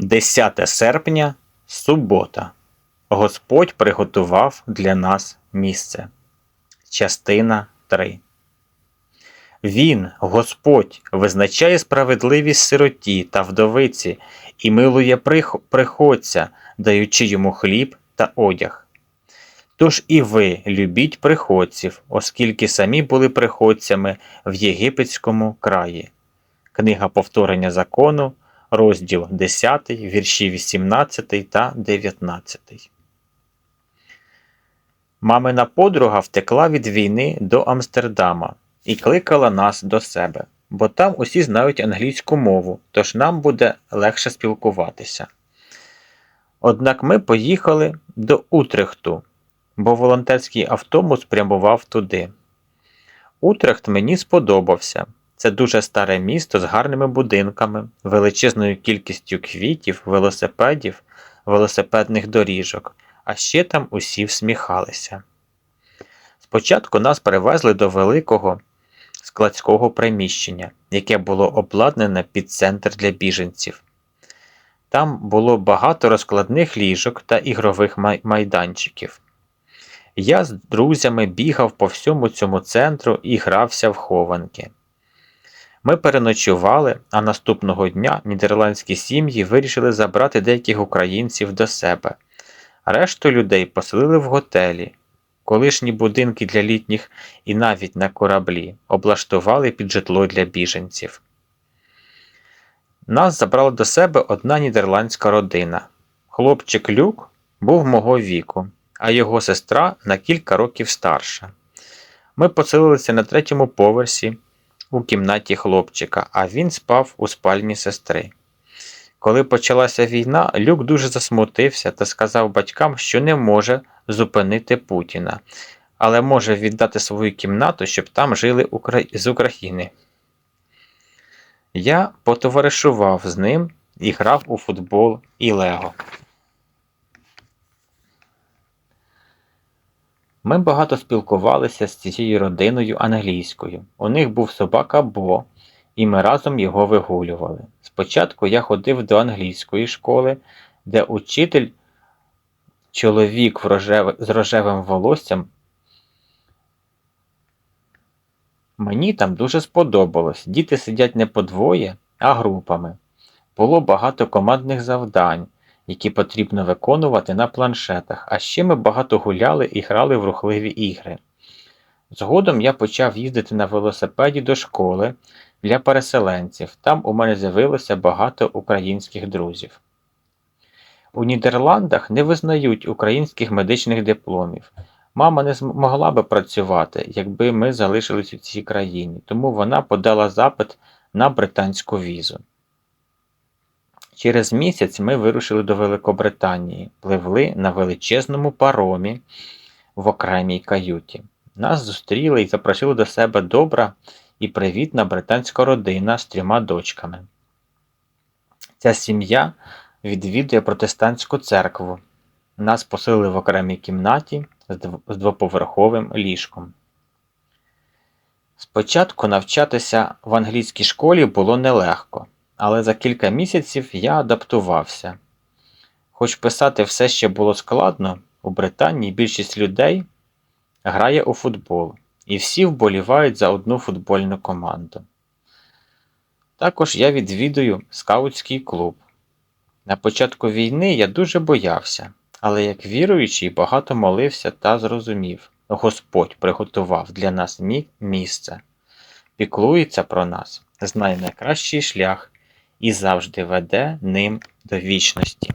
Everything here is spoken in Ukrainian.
10 серпня, субота. Господь приготував для нас місце. Частина 3. Він, Господь, визначає справедливість сироті та вдовиці і милує прих- приходця, даючи йому хліб та одяг. Тож і ви любіть приходців, оскільки самі були приходцями в єгипетському краї. Книга повторення закону, розділ 10, вірші 18 та 19. Мамина подруга втекла від війни до Амстердама і кликала нас до себе, бо там усі знають англійську мову, тож нам буде легше спілкуватися. Однак ми поїхали до Утрехту, бо волонтерський автобус прямував туди. Утрехт мені сподобався. Це дуже старе місто з гарними будинками, величезною кількістю квітів, велосипедів, велосипедних доріжок, а ще там усі всміхалися. Спочатку нас привезли до великого складського приміщення, яке було обладнане під центр для біженців. Там було багато розкладних ліжок та ігрових майданчиків. Я з друзями бігав по всьому цьому центру і грався в хованки. Ми переночували, а наступного дня нідерландські сім'ї вирішили забрати деяких українців до себе. Решту людей поселили в готелі. Колишні будинки для літніх і навіть на кораблі облаштували під житло для біженців. Нас забрала до себе одна нідерландська родина. Хлопчик Люк був мого віку, а його сестра на кілька років старша. Ми поселилися на третьому поверсі у кімнаті хлопчика, а він спав у спальні сестри. Коли почалася війна, Люк дуже засмутився та сказав батькам, що не може зупинити Путіна, але може віддати свою кімнату, щоб там жили з України. Я потоваришував з ним і грав у футбол і Лего. Ми багато спілкувалися з цією родиною англійською. У них був собака Бо, і ми разом його вигулювали. Спочатку я ходив до англійської школи, де учитель, чоловік в рожев... з рожевим волоссям. Мені там дуже сподобалось. Діти сидять не по двоє, а групами. Було багато командних завдань, які потрібно виконувати на планшетах, а ще ми багато гуляли і грали в рухливі ігри. Згодом я почав їздити на велосипеді до школи для переселенців. Там у мене з'явилося багато українських друзів. У Нідерландах не визнають українських медичних дипломів. Мама не змогла би працювати, якби ми залишились у цій країні, тому вона подала запит на британську візу. Через місяць ми вирушили до Великобританії, пливли на величезному паромі в окремій каюті. Нас зустріли і запросили до себе добра і привітна британська родина з трьома дочками. Ця сім'я відвідує протестантську церкву. Нас поселили в окремій кімнаті з двоповерховим ліжком. Спочатку навчатися в англійській школі було нелегко, але за кілька місяців я адаптувався. Хоч писати все ще було складно, у Британії більшість людей грає у футбол, і всі вболівають за одну футбольну команду. Також я відвідую скаутський клуб. На початку війни я дуже боявся, але як віруючий багато молився та зрозумів, Господь приготував для нас мі- місце, піклується про нас, знає найкращий шлях і завжди веде ним до вічності.